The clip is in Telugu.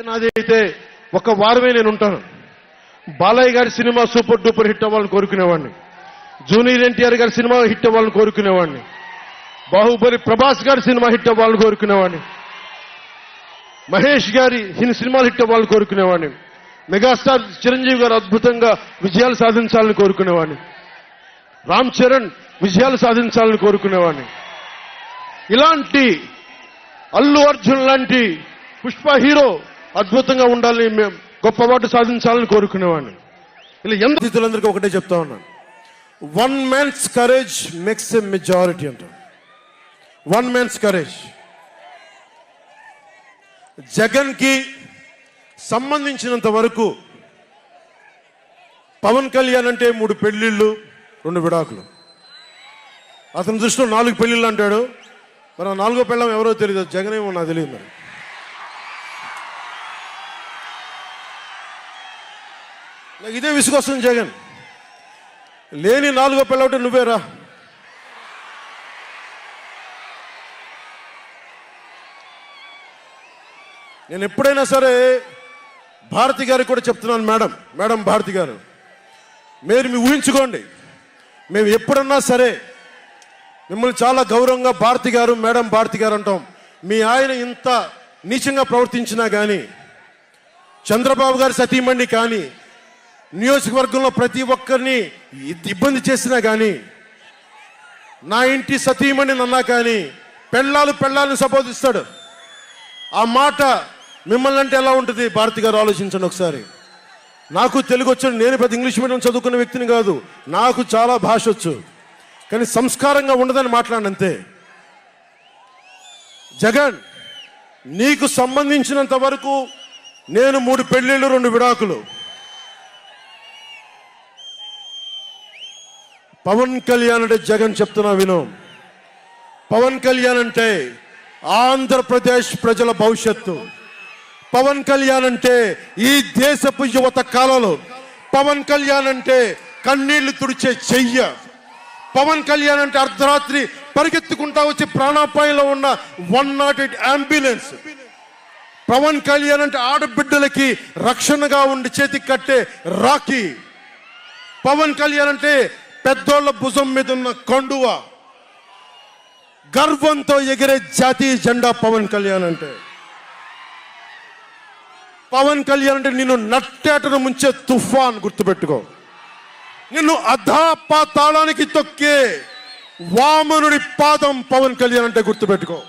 నాది అయితే ఒక వారమే నేను ఉంటాను బాలయ్య గారి సినిమా సూపర్ డూపర్ హిట్ అవ్వాలని కోరుకునేవాడిని. జూనియర్ ఎన్టీఆర్ గారి సినిమా హిట్ అవ్వాలని కోరుకునేవాడిని. బాహుబలి ప్రభాస్ గారి సినిమా హిట్ అవ్వాలని కోరుకునేవాడిని. మహేష్ గారి హిన్ సినిమాలు హిట్ అవ్వాలని కోరుకునేవాడిని. మెగాస్టార్ చిరంజీవి గారు అద్భుతంగా విజయాలు సాధించాలని కోరుకునేవాడిని. రామ్ చరణ్ విజయాలు సాధించాలని కోరుకునేవాడిని. ఇలాంటి అల్లు అర్జున్ లాంటి పుష్ప హీరో అద్భుతంగా ఉండాలని మేము గొప్ప వాటి సాధించాలని కోరుకునేవాడిని. ఇలా ఎంత స్థితులందరికీ ఒకటే చెప్తా ఉన్నాను. One man's courage makes a majority అంటారు. వన్ మ్యాన్స్ కరేజ్ జగన్కి సంబంధించినంత వరకు పవన్ కళ్యాణ్ అంటే మూడు పెళ్ళిళ్ళు రెండు విడాకులు. అతని దృష్టిలో నాలుగు పెళ్ళిళ్ళు అంటాడు. మరి నాలుగో పెళ్ళం ఎవరో తెలియదు జగన్ ఏమో నాకు తెలియదు మరి. నాకు ఇదే విసుగొస్తుంది జగన్. లేని నాలుగో పెళ్ళ నువ్వేరా? నేను ఎప్పుడైనా సరే భారతి గారికి కూడా చెప్తున్నాను మేడం మేడం భారతి గారు మీరు మీ ఊహించుకోండి. మేము ఎప్పుడన్నా సరే మిమ్మల్ని చాలా గౌరవంగా భారతి గారు మేడం భారతి గారు అంటాం. మీ ఆయన ఇంత నీచంగా ప్రవర్తించినా కానీ చంద్రబాబు గారి సతీమణి కానీ నియోజకవర్గంలో ప్రతి ఒక్కరిని ఇబ్బంది చేసినా కానీ నా ఇంటి సతీమణి నన్నా కానీ పెళ్ళాలు పెళ్ళాలని సంబోధిస్తాడు. ఆ మాట మిమ్మల్ని అంటే ఎలా ఉంటుంది? భారతి గారు ఆలోచించండి ఒకసారి. నాకు తెలుగు వచ్చాడు. నేను పెద్ద ఇంగ్లీష్ మీడియం చదువుకున్న వ్యక్తిని కాదు. నాకు చాలా భాష వచ్చు. కానీ సంస్కారంగా ఉండదని మాట్లాడినంతే. జగన్ నీకు సంబంధించినంత వరకు నేను మూడు పెళ్ళిళ్ళు రెండు విడాకులు. పవన్ కళ్యాణ్ అంటే జగన్ చెప్తున్నా విను. పవన్ కళ్యాణ్ అంటే ఆంధ్రప్రదేశ్ ప్రజల భవిష్యత్తు. పవన్ కళ్యాణ్ అంటే ఈ దేశపు యువత కాలంలో. పవన్ కళ్యాణ్ అంటే కన్నీళ్ళు తుడిచే చెయ్య. పవన్ కళ్యాణ్ అంటే అర్ధరాత్రి పరిగెత్తుకుంటా వచ్చి ప్రాణాపాయంలో ఉన్న one nought eight ambulance Pawan Kalyan అంటే ఆడబిడ్డలకి రక్షణగా ఉండి చేతికి కట్టే రాఖీ. పవన్ కళ్యాణ్ అంటే పెద్దోళ్ళ భుజం మీద ఉన్న కండువ గర్వంతో ఎగిరే జాతీయ జెండా పవన్ కళ్యాణ్ అంటే. పవన్ కళ్యాణ్ అంటే నిన్ను నట్టేటను ముంచే తుఫాన్ గుర్తుపెట్టుకో. నిన్ను అధాపాతాళానికి తొక్కే వామనుడి పాదం పవన్ కళ్యాణ్ అంటే గుర్తుపెట్టుకో.